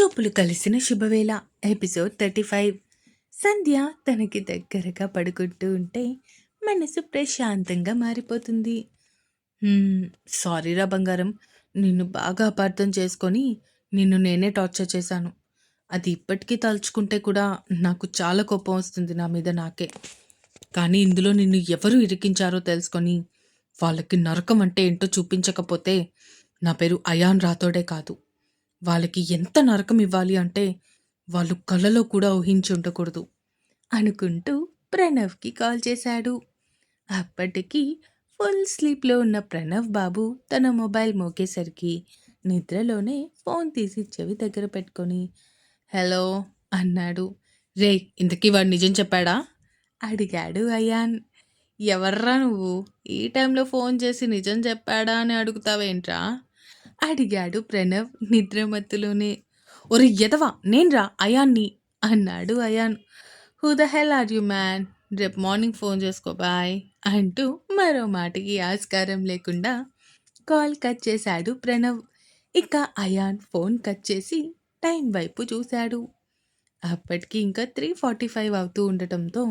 చూపులు కలిసిన శుభవేళ. Episode thirty five. సంధ్య తనకి దగ్గరగా పడుకుంటూ ఉంటే మనసు ప్రశాంతంగా మారిపోతుంది. సారీరా బంగారం. నిన్ను బాగా అపార్థం చేసుకొని నిన్ను నేనే టార్చర్ చేశాను. అది ఇప్పటికీ తలుచుకుంటే కూడా నాకు చాలా కోపం వస్తుంది నా మీద నాకే. కానీ ఇందులో నిన్ను ఎవరు ఇరికించారో తెలుసుకొని వాళ్ళకి నరకం అంటే ఏంటో చూపించకపోతే నా పేరు అయాన్ రాథోడే కాదు. వాళ్ళకి ఎంత నరకం ఇవ్వాలి అంటే వాళ్ళు కలలో కూడా ఊహించి ఉండకూడదు. అనుకుంటూ ప్రణవ్కి కాల్ చేశాడు. అప్పటికి ఫుల్ స్లీప్లో ఉన్న ప్రణవ్ బాబు తన మొబైల్ మోకేసరికి నిద్రలోనే ఫోన్ తీసి చెవి దగ్గర పెట్టుకొని హలో అన్నాడు. రే ఇంతకీ వాడు నిజం చెప్పాడా? అడిగాడు అయాన్. ఎవర్రా నువ్వు? ఈ టైంలో ఫోన్ చేసి నిజం చెప్పాడా అని అడుగుతావేంట్రా? అడిగాడు ప్రణవ్ నిద్రమత్తులోనే. ఒరే ఎదవా నేన్రా? అయాన్ని అన్నాడు Ayaan. Who the hell are you man రేపు మార్నింగ్ ఫోన్ చేసుకో బాయ్ అంటూ మరో మాటకి ఆస్కారం లేకుండా కాల్ కట్ చేశాడు ప్రణవ్. ఇక అయాన్ ఫోన్ కట్ చేసి టైం వైపు చూశాడు. అప్పటికి ఇంకా త్రీ ఫార్టీ ఫైవ్ అవుతూ ఉండటంతో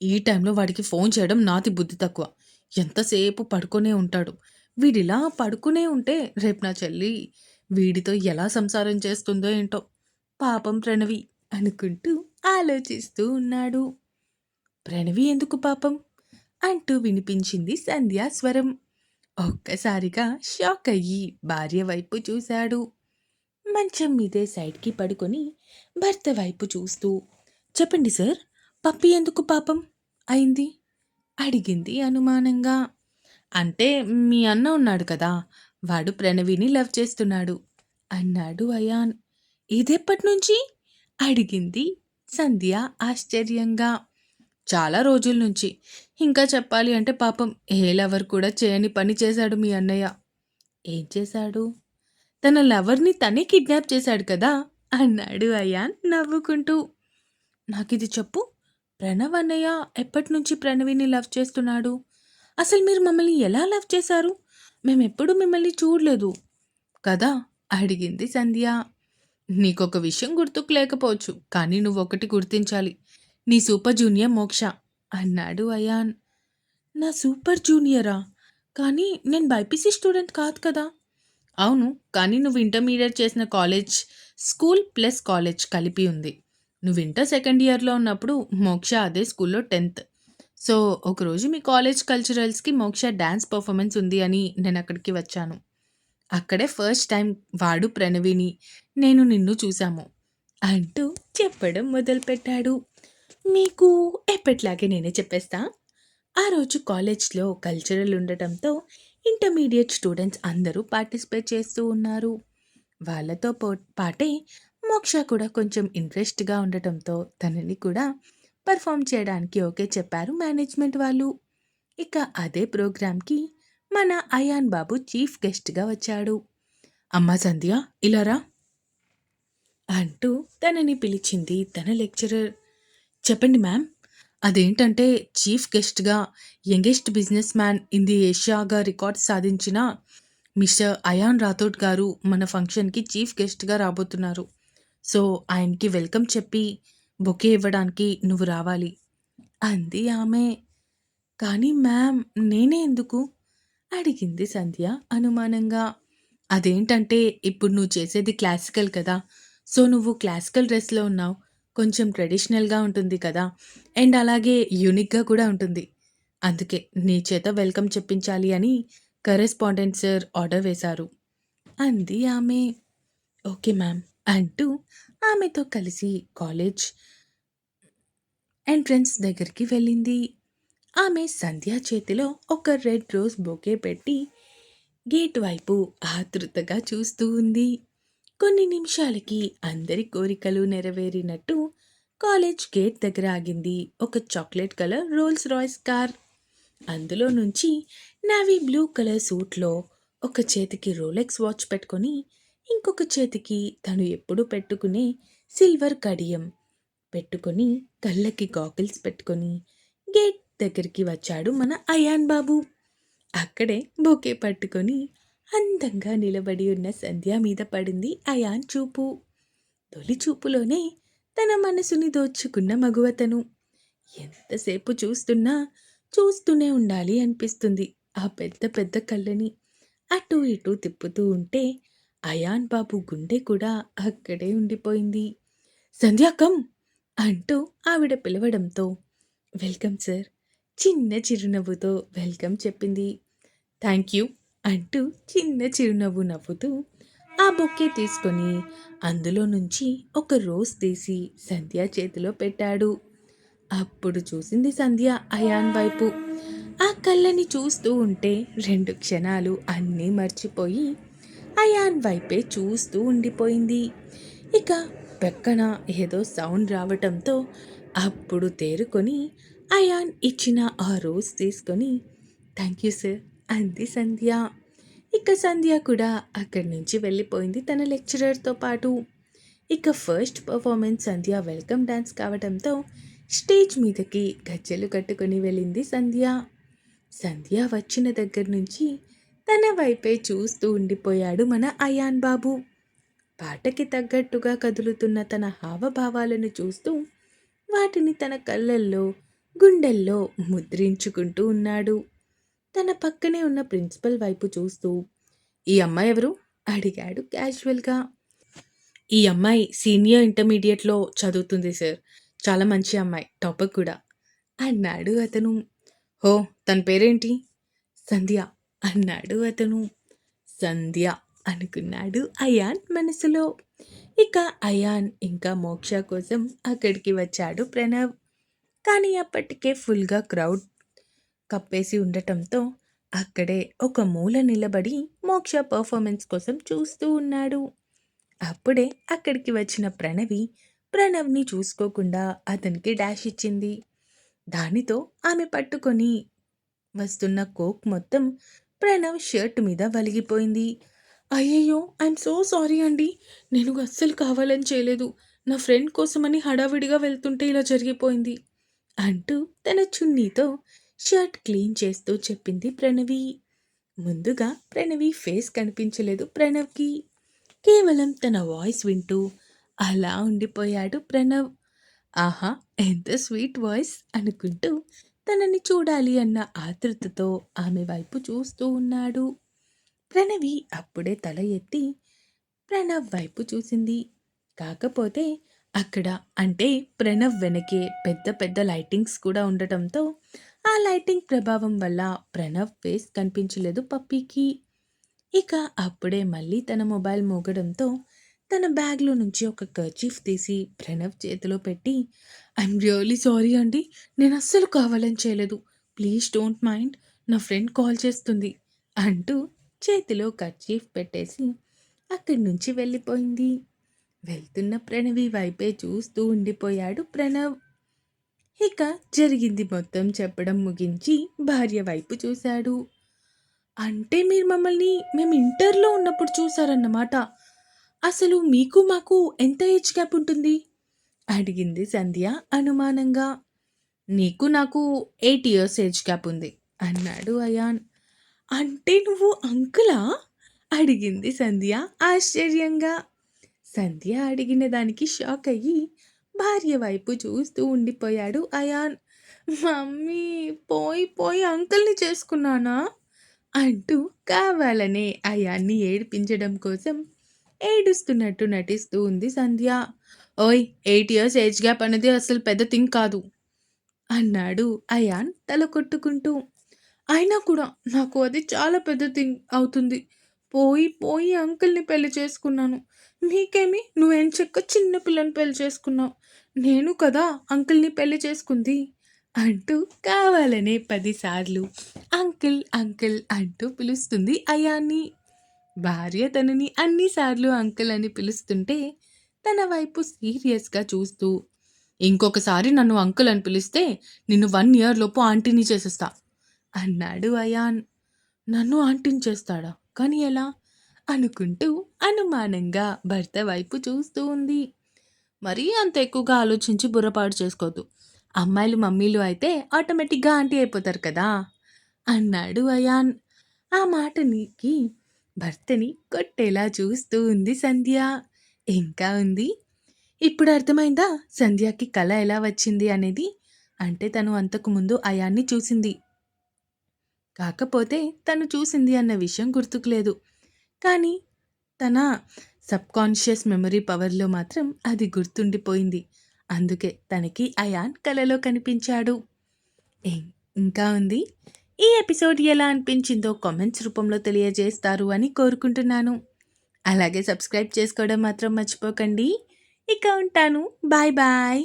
ఈ టైంలో వాడికి ఫోన్ చేయడం నాది బుద్ధి తక్కువ. ఎంతసేపు పడుకొనే ఉంటాడు? వీడిలా పడుకునే ఉంటే రేపు నా చెల్లి వీడితో ఎలా సంసారం చేస్తుందో ఏంటో పాపం ప్రణవి అనుకుంటూ ఆలోచిస్తూ ఉన్నాడు. ప్రణవి ఎందుకు పాపం? అంటూ వినిపించింది సంధ్యా స్వరం. ఒక్కసారిగా షాక్ అయ్యి భార్య వైపు చూశాడు. మంచం మీదే సైడ్కి పడుకొని భర్త వైపు చూస్తూ చెప్పండి సార్ పప్పి ఎందుకు పాపం? అయింది? అడిగింది అనుమానంగా. అంటే మీ అన్న ఉన్నాడు కదా వాడు ప్రణవిని లవ్ చేస్తున్నాడు. అన్నాడు అయాన్. ఇదెప్పటి నుంచి అడిగింది సంధ్య ఆశ్చర్యంగా. చాలా రోజుల నుంచి. ఇంకా చెప్పాలి అంటే పాపం ఏ లవర్ కూడా చేయని పని చేశాడు మీ అన్నయ్య. ఏం చేశాడు? తన లవర్ని తనే కిడ్నాప్ చేశాడు కదా అన్నాడు అయాన్ నవ్వుకుంటూ. నాకు ఇది చెప్పు ప్రణవ్ అన్నయ్య ఎప్పటి నుంచి ప్రణవిని లవ్ చేస్తున్నాడు? అసలు మీరు మమ్మల్ని ఎలా లవ్ చేశారు? మేమెప్పుడు మిమ్మల్ని చూడలేదు. కదా? అడిగింది సంధ్య. నీకొక విషయం గుర్తుకు లేకపోవచ్చు కానీ నువ్వు ఒకటి గుర్తించాలి. నీ సూపర్ జూనియర్ మోక్ష అన్నాడు అయాన్. నా సూపర్ జూనియరా? కానీ నేను బైపీసీ స్టూడెంట్ కాదు కదా? అవును కానీ నువ్వు ఇంటర్మీడియట్ చేసిన కాలేజ్ స్కూల్ ప్లస్ కాలేజ్ కలిపి ఉంది. నువ్వు ఇంటర్ సెకండ్ ఇయర్లో ఉన్నప్పుడు మోక్ష అదే స్కూల్లో టెన్త్. సో ఒకరోజు మీ కాలేజ్ కల్చరల్స్కి మోక్ష డ్యాన్స్ పర్ఫార్మెన్స్ ఉంది అని నేను అక్కడికి వచ్చాను. అక్కడే ఫస్ట్ టైం వాడు ప్రణవిని నేను నిన్ను చూశాము అంటూ చెప్పడం మొదలుపెట్టాడు. మీకు ఎప్పట్లాగే నేనే చెప్పేస్తా? ఆ రోజు కాలేజ్లో కల్చరల్ ఉండటంతో ఇంటర్మీడియట్ స్టూడెంట్స్ అందరూ పార్టిసిపేట్ చేస్తూ ఉన్నారు. వాళ్ళతో పాటే మోక్ష కూడా కొంచెం ఇంట్రెస్ట్గా ఉండటంతో తనని కూడా పర్ఫామ్ చేయడానికి ఓకే చెప్పారు మేనేజ్మెంట్ వాళ్ళు. ఇక అదే ప్రోగ్రామ్కి మన అయాన్ బాబు చీఫ్ గెస్ట్గా వచ్చాడు. అమ్మా సంధ్య ఇలారా అంటూ తనని పిలిచింది తన లెక్చరర్. చెప్పండి మ్యామ్ అదేంటంటే చీఫ్ గెస్ట్గా youngest business man in the ఏషియాగా record సాధించిన మిస్టర్ అయాన్ రాథోడ్ గారు మన ఫంక్షన్కి చీఫ్ గెస్ట్గా రాబోతున్నారు. సో ఆయనకి వెల్కమ్ చెప్పి బొకే ఇవ్వడానికి నువ్వు రావాలి. అంది ఆమె. కానీ మ్యామ్ నేనే ఎందుకు? అడిగింది సంధ్య అనుమానంగా. అదేంటంటే ఇప్పుడు నువ్వు చేసేది క్లాసికల్ కదా. సో నువ్వు క్లాసికల్ డ్రెస్లో ఉన్నావు. కొంచెం ట్రెడిషనల్గా ఉంటుంది కదా. అండ్ అలాగే యూనిక్గా కూడా ఉంటుంది. అందుకే నీ చేత వెల్కమ్ చెప్పించాలి అని కరెస్పాండెంట్ సార్ ఆర్డర్ వేశారు. అంది ఆమె. ఓకే మ్యామ్ అంటూ ఆమెతో కలిసి కాలేజ్ ఎంట్రన్స్ దగ్గరికి వెళ్ళింది. ఆమె సంధ్య చేతిలో ఒక రెడ్ రోజ్ బొకే పెట్టి గేట్ వైపు ఆతృతగా చూస్తూ ఉంది. కొన్ని నిమిషాలకి అందరి కోరికలు నెరవేరినట్టు కాలేజ్ గేట్ దగ్గర ఆగింది ఒక chocolate colour Rolls Royce car. అందులో నుంచి నావీ బ్లూ కలర్ సూట్లో ఒక చేతికి రోలెక్స్ వాచ్ పెట్టుకొని ఇంకొక చేతికి తను ఎప్పుడు పెట్టుకునే సిల్వర్ కడియం పెట్టుకొని కళ్ళకి గాకిల్స్ పెట్టుకొని గేట్ దగ్గరికి వచ్చాడు మన అయాన్ బాబు. అక్కడే బొకే పట్టుకొని అందంగా నిలబడి ఉన్న సంధ్య మీద పడింది అయాన్ చూపు. తొలి చూపులోనే తన మనసుని దోచుకున్న మగువతను. ఎంతసేపు చూస్తున్నా చూస్తూనే ఉండాలి అనిపిస్తుంది ఆ పెద్ద పెద్ద కళ్ళని. అటు ఇటు తిప్పుతూ ఉంటే అయాన్ బాబు గుండె కూడా అక్కడే ఉండిపోయింది. సంధ్యాకం అంటూ ఆవిడ పిలవడంతో వెల్కమ్ సార్. చిన్న చిరునవ్వుతో వెల్కమ్ చెప్పింది. థ్యాంక్ యూ అంటూ చిన్న చిరునవ్వు నవ్వుతూ ఆ బొక్కే తీసుకొని అందులో నుంచి ఒక రోజ్ తీసి సంధ్య చేతిలో పెట్టాడు. అప్పుడు చూసింది సంధ్య అయాన్ వైపు. ఆ కళ్ళని చూస్తూ ఉంటే రెండు క్షణాలు అన్నీ మర్చిపోయి అయాన్ వైపే చూస్తూ ఉండిపోయింది. ఇక పక్కన ఏదో సౌండ్ రావటంతో అప్పుడు తేరుకొని అయాన్ ఇచ్చిన ఆ రోజ్ తీసుకొని థ్యాంక్ యూ సార్ అంది సంధ్య. ఇక సంధ్య కూడా అక్కడి నుంచి వెళ్ళిపోయింది తన లెక్చరర్తో పాటు. ఇక first performance Sandhya welcome dance కావడంతో స్టేజ్ మీదకి గజ్జెలు కట్టుకొని వెళ్ళింది సంధ్య. సంధ్య వచ్చిన దగ్గర నుంచి తన వైపే చూస్తూ ఉండిపోయాడు మన అయాన్ బాబు. పాటకి తగ్గట్టుగా కదులుతున్న తన హావభావాలను చూస్తూ వాటిని తన కళ్ళల్లో గుండెల్లో ముద్రించుకుంటూ ఉన్నాడు. తన పక్కనే ఉన్న ప్రిన్సిపల్ వైపు చూస్తూ ఈ అమ్మాయి ఎవరు? అడిగాడు క్యాజువల్గా. ఈ అమ్మాయి సీనియర్ ఇంటర్మీడియట్లో చదువుతుంది సార్. చాలా మంచి అమ్మాయి. టాపర్ కూడా. అన్నాడు అతను. హో తన పేరేంటి? సంధ్య. అన్నాడు అతను. సంధ్య అనుకున్నాడు అయాన్ మనసులో. ఇక అయాన్ ఇంకా మోక్ష కోసం అక్కడికి వచ్చాడు ప్రణవ్. కానీ అప్పటికే ఫుల్గా క్రౌడ్ కప్పేసి ఉండటంతో అక్కడే ఒక మూల నిలబడి మోక్ష పర్ఫార్మెన్స్ కోసం చూస్తూ ఉన్నాడు. అప్పుడే అక్కడికి వచ్చిన ప్రణవి ప్రణవ్ని చూసుకోకుండా అతనికి డాష్ ఇచ్చింది. దానితో ఆమె పట్టుకొని వస్తున్న కోక్ మొత్తం ప్రణవ్ షర్ట్ మీద వలిగిపోయింది. అయ్యయ్యో ఐఎమ్ సో సారీ అండి. నేను అస్సలు కావాలని చేయలేదు. నా ఫ్రెండ్ కోసమని హడావిడిగా వెళ్తుంటే ఇలా జరిగిపోయింది అంటూ తన చున్నీతో షర్ట్ క్లీన్ చేస్తూ చెప్పింది ప్రణవి. ముందుగా ప్రణవి ఫేస్ కనిపించలేదు ప్రణవ్కి. కేవలం తన వాయిస్ వింటూ అలా ఉండిపోయాడు ప్రణవ్. ఆహా ఎంత స్వీట్ వాయిస్ అనుకుంటూ తనని చూడాలి అన్న ఆతృతతో ఆమె వైపు చూస్తూ ఉన్నాడు. ప్రణవి అప్పుడే తల ఎత్తి ప్రణవ్ వైపు చూసింది. కాకపోతే అక్కడ అంటే ప్రణవ్ వెనకే పెద్ద పెద్ద లైటింగ్స్ కూడా ఉండటంతో ఆ లైటింగ్ ప్రభావం వల్ల ప్రణవ్ ఫేస్ కనిపించలేదు పప్పీకి. ఇక అప్పుడే మళ్ళీ తన మొబైల్ మోగడంతో తన బ్యాగ్లో నుంచి ఒక కర్చీఫ్ తీసి ప్రణవ్ చేతిలో పెట్టి ఐఎమ్ రియలీ సారీ అండి నేను అస్సలు కావాలని చేయలేదు. ప్లీజ్ డోంట్ మైండ్ నా ఫ్రెండ్ కాల్ చేస్తుంది. అంటూ చేతిలో కర్చీఫ్ పెట్టేసి అక్కడి నుంచి వెళ్ళిపోయింది. వెళ్తున్న ప్రణవి వైపే చూస్తూ ఉండిపోయాడు ప్రణవ్. ఇక జరిగింది మొత్తం చెప్పడం ముగించి భార్య వైపు చూశాడు. అంటే మీరు మమ్మల్ని మేము ఇంటర్లో ఉన్నప్పుడు చూసారన్నమాట అసలు మీకు మాకు ఎంత ఏజ్ గ్యాప్ ఉంటుంది? అడిగింది సంధ్య అనుమానంగా. నీకు నాకు ఎయిట్ ఇయర్స్ ఏజ్ క్యాప్ ఉంది అన్నాడు అయాన్. అంటే నువ్వు అంకులా? అడిగింది సంధ్య ఆశ్చర్యంగా. సంధ్య అడిగిన దానికి షాక్ అయ్యి భార్య వైపు చూస్తూ ఉండిపోయాడు అయాన్. మమ్మీ పోయి పోయి అంకుల్ని చేసుకున్నానా? అంటూ కావాలనే అయాన్ని ఏడిపించడం కోసం ఏడుస్తున్నట్టు నటిస్తూ ఉంది సంధ్య. ఓయ్ ఎయిట్ ఇయర్స్ ఏజ్ గ్యాప్ అనేది అసలు పెద్ద థింగ్ కాదు అన్నాడు అయాన్ తల కొట్టుకుంటూ. అయినా కూడా నాకు అది చాలా పెద్ద థింగ్ అవుతుంది. పోయి పోయి అంకుల్ని పెళ్ళి చేసుకున్నాను. మీకేమి నువ్వేం చెక్క చిన్న పిల్లని పెళ్ళి చేసుకున్నావు? నేను కదా అంకుల్ని పెళ్ళి చేసుకుంది? అంటూ కావాలనే పదిసార్లు అంకుల్ అంకుల్ అంటూ పిలుస్తుంది అయాన్ని. భార్య తనని అన్నిసార్లు అంకుల్ అని పిలుస్తుంటే తన వైపు సీరియస్గా చూస్తూ ఇంకొకసారి నన్ను అంకుల్ అని పిలిస్తే నిన్ను వన్ ఇయర్ లోపు ఆంటీని చేసేస్తా. అన్నాడు అయాన్. నన్ను ఆంటీని చేస్తాడా? కానీ ఎలా? అనుకుంటూ అనుమానంగా భర్త వైపు చూస్తూ ఉంది. మరీ అంత ఎక్కువగా ఆలోచించి బుర్రపాటు చేసుకోవద్దు అమ్మాయిలు మమ్మీలు అయితే ఆటోమేటిక్గా ఆంటీ అయిపోతారు కదా? అన్నాడు అయాన్. ఆ మాటనికి భర్తని కొట్టేలా చూస్తూ ఉంది సంధ్య. ఇంకా ఉంది? ఇప్పుడు అర్థమైందా సంధ్యకి కళ ఎలా వచ్చింది అనేది? అంటే తను అంతకుముందు అయాన్ని చూసింది. కాకపోతే తను చూసింది అన్న విషయం గుర్తుకులేదు. కానీ తన సబ్కాన్షియస్ మెమరీ పవర్లో మాత్రం అది గుర్తుండిపోయింది. అందుకే తనకి అయాన్ కలలో కనిపించాడు. ఇంకా ఉంది? ఈ ఎపిసోడ్ ఎలా అనిపించిందో కామెంట్స్ రూపంలో తెలియజేస్తారు అని కోరుకుంటున్నాను. అలాగే సబ్స్క్రైబ్ చేసుకోవడం మాత్రం మర్చిపోకండి. ఇక ఉంటాను. Bye bye.